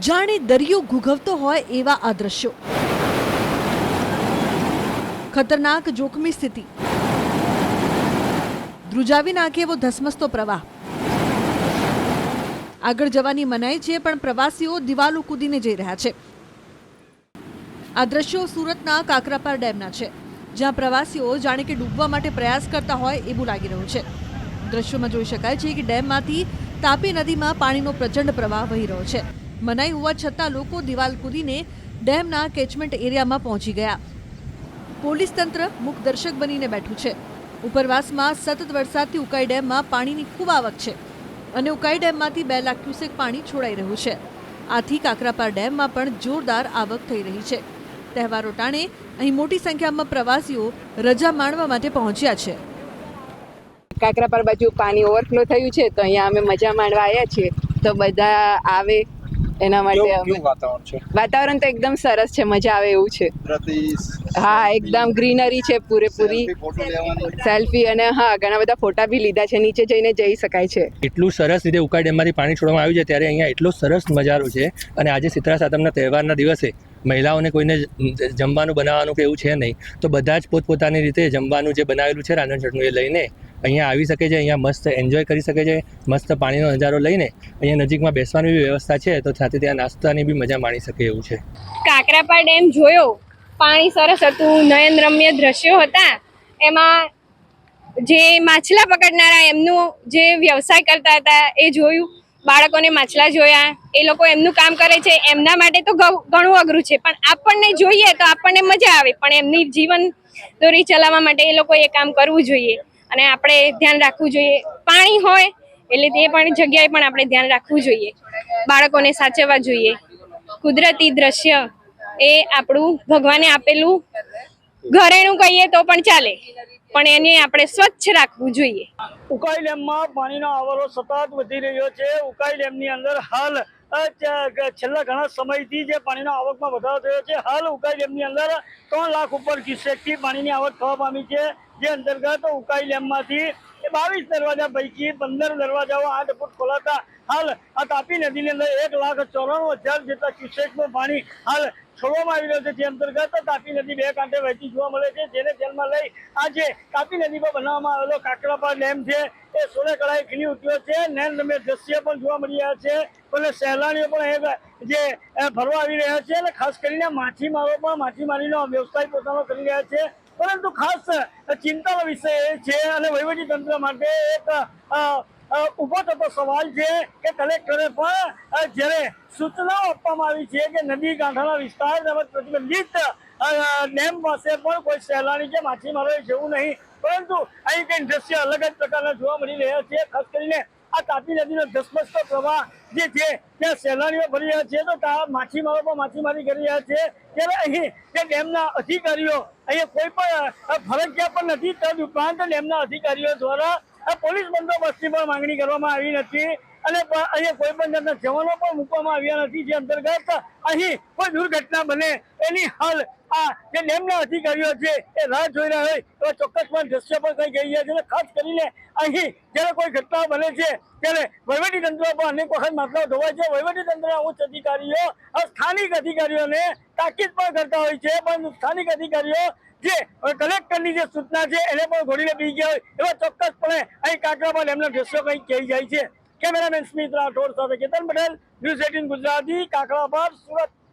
જાણે દરિયો ઘૂઘવતો હોય એવા આ દ્રશ્યો. ખતરનાક જોખમી સ્થિતિ. ધ્રુજાવી નાખે એવો ધસમસતો પ્રવાહ. આગળ જવાની મનાઈ છે, પણ પ્રવાસીઓ દિવાલો કૂદીને જઈ રહ્યા છે. આ દ્રશ્યો સુરતના કાકરાપાર ડેમના છે, જ્યાં પ્રવાસીઓ જાણે કે ડૂબવા માટે પ્રયાસ કરતા હોય એવું લાગી રહ્યું છે. દ્રશ્યોમાં જોઈ શકાય છે કે ડેમમાંથી તાપી નદીમાં પાણીનો પ્રચંડ પ્રવાહ વહી રહ્યો છે. મનાઈ હોવા છતાં લોકો દિવાલ કૂદીને ડેમના કેચમેન્ટ એરિયામાં પહોંચી ગયા. પોલીસ તંત્ર મુખદર્શક બનીને બેઠું છે. ઉપરવાસમાં સતત વરસાદથી ઉકાઈ ડેમમાં પાણીની ખૂબ આવક છે અને ઉકાઈ ડેમમાંથી બે લાખ ક્યુસેક પાણી છોડાઈ રહ્યું છે. આથી કાકરાપાર ડેમમાં પણ જોરદાર આવક થઈ રહી છે. તહેવારો ટાણે અહીં મોટી સંખ્યામાં પ્રવાસીઓ રજા માણવા માટે પહોંચ્યા છે. કાકરાપાર બાજુ પાણી ઓવરફ્લો થયું છે, તો અહીંયા અમે મજા માણવા આવ્યા છીએ. તો બધા આવે એના માટે વાતાવરણ છે? વાતાવરણ તો એકદમ સરસ છે મજા આવે એવું છે. હા એકદમ ગ્રીનરી છે પૂરેપૂરી. સેલ્ફી અને હા ઘણા બધા ફોટા બી લીધા છે નીચે જઈને જઈ શકાય છે. એટલું સરસ રીતે ઉકાઈ ડેમમાંથી પાણી છોડવામાં આવ્યું છે ત્યારે અહીંયા એટલો સરસ નજારો છે. અને આજે શીતળા સાતમના તહેવારના દિવસે મહિલાઓને કોઈને જમવાનું બનાવવાનું કે એવું છે નહીં. તો બધા જ પોતપોતાની રીતે જમવાનું જે બનાવેલું છે રાંધણ એ લઈને અહીંયા આવી શકે છે, અહીંયા મસ્ત એન્જોય કરી શકે છે, મસ્ત પાણીનો નજારો લઈને અહીંયા નજીકમાં બેસવાની બી વ્યવસ્થા છે, તો સાથે ત્યાં નાસ્તાની બી મજા માણી શકે એવું છે. કાકરાપા ડેમ જોયો, પાણી સરસ હતું, નયનરમ્ય દ્રશ્યો હતા. એમાં જે માછલા પકડનારા એમનું જે વ્યવસાય કરતા હતા એ જોયું, બાળકોને માછલા જોયા, એ લોકો એમનું કામ કરે છે, એમના માટે તો ઘણું અઘરું છે, પણ આપણને જોઈએ તો આપણને મજા આવે, પણ એમની જીવન દોરી ચલાવવા માટે એ લોકોએ કામ કરવું જોઈએ. અને આપણે ધ્યાન રાખવું જોઈએ. પાણી હોય એટલે તે પણ જગ્યાએ પણ આપણે ધ્યાન રાખવું જોઈએ. બાળકોને સાચવવા જોઈએ. કુદરતી દ્રશ્ય એ આપણું ભગવાને આપેલું ઘરેણું કહીએ તો પણ ચાલે. પણ એને આપણે સ્વચ્છ રાખવું જોઈએ. ઉકાઈ ડેમમાં પાણીનો આવરો સતત વધી રહ્યો છે. ઉકાઈ ડેમની અંદર હાલ છેલ્લા ઘણા સમયથી જે પાણીનો આવકમાં વધારો થયો છે, હાલ ઉકાઈ ડેમની અંદર ત્રણ લાખ ઉપર ક્યુસેકથી પાણીની આવક થવા પામી છે. જે અંતર્ગત ઉકાઈ ડેમમાંથી બાવીસ દરવાજા પૈકી પંદર દરવાજાઓ આઠ ફૂટ ખોલાતા હાલ આ તાપી નદીની અંદર એક લાખ ચોરાણું હજાર જેટલા ક્યુસેકનું પાણી હાલ છોડવામાં આવી રહ્યો છે. જે અંતર્ગત તાપી નદી બે કાંઠે વહેતી જોવા મળે છે. જેને ધ્યાનમાં લઈ આજે તાપી નદી પર બનાવવામાં આવેલો કાકરાપા ડેમ છે. એ સોળે કળાએ ખીલી ઉઠ્યો છે. તમે દ્રશ્ય પણ જોવા મળી રહ્યા છે. અને સહેલાણીઓ પણ જે ફરવા આવી રહ્યા છે. અને ખાસ કરીને માછીમારો પણ માછીમારીનો વ્યવસાય પોતાનો કરી રહ્યા છે. પરંતુ ખાસ ચિંતાનો વિષય એ છે અને વહીવટી તંત્ર માટે એક ઊભો થતો સવાલ છે કે કલેક્ટરે પણ જ્યારે સૂચનાઓ આપવામાં આવી છે કે નદી કાંઠાના વિસ્તાર તેમજ પ્રતિબંધિત ડેમ પાસે પણ કોઈ સહેલાણી કે માછીમારોએ જવું નહીં. પરંતુ અહીં કંઈ દ્રશ્ય અલગ જ પ્રકારના જોવા મળી રહ્યા છે. ખાસ કરીને આ તાપી નદીનો ધસમસતો પ્રવાહ જે છે, ત્યાં સહેલાણીઓ ભરી રહ્યા છે. તો ત્યાં માછીમારો પણ માછીમારી કરી રહ્યા છે. ત્યારે અહીં જે ડેમના અધિકારીઓ અહીંયા કોઈ પણ ફરજિયાત પણ નથી તદ ઉપરાંત એમના અધિકારીઓ દ્વારા પોલીસ બંદોબસ્તની પણ માંગણી કરવામાં આવી નથી. અને અહીંયા કોઈ પણ જાતના જવાનો પણ મૂકવામાં આવ્યા નથી, જે અંતર્ગત અહીં કોઈ દુર્ઘટના બને એની હાલ આ જે ડેમના અધિકારીઓ છે, એ રાહ જોઈ રહ્યા હોય તો ચોક્કસમાં દ્રશ્ય પણ થઈ ગઈ છે ખાસ કરીને અહીં જ્યારે કોઈ ઘટના બને છે, ત્યારે વહીવટી તંત્ર પણ અનેક વખત મામલાઓ ધોવાય છે. વહીવટી તંત્રના ઉચ્ચ અધિકારીઓ સ્થાનિક અધિકારીઓને તાકીદ પણ કરતા હોય છે પણ સ્થાનિક અધિકારીઓ જે કલેક્ટરની જે સૂચના છે, એને પણ ઘોડીને પી ગયા હોય, એવા ચોક્કસપણે અહીં કાકરામાં એમના દ્રશ્યો કંઈક કહી જાય છે. કેમેરામેન સ્મિત રાઠોડ સાથે કેતન પટેલ, ન્યૂઝ એટીન ગુજરાતી કાકરાબાદ સુરત.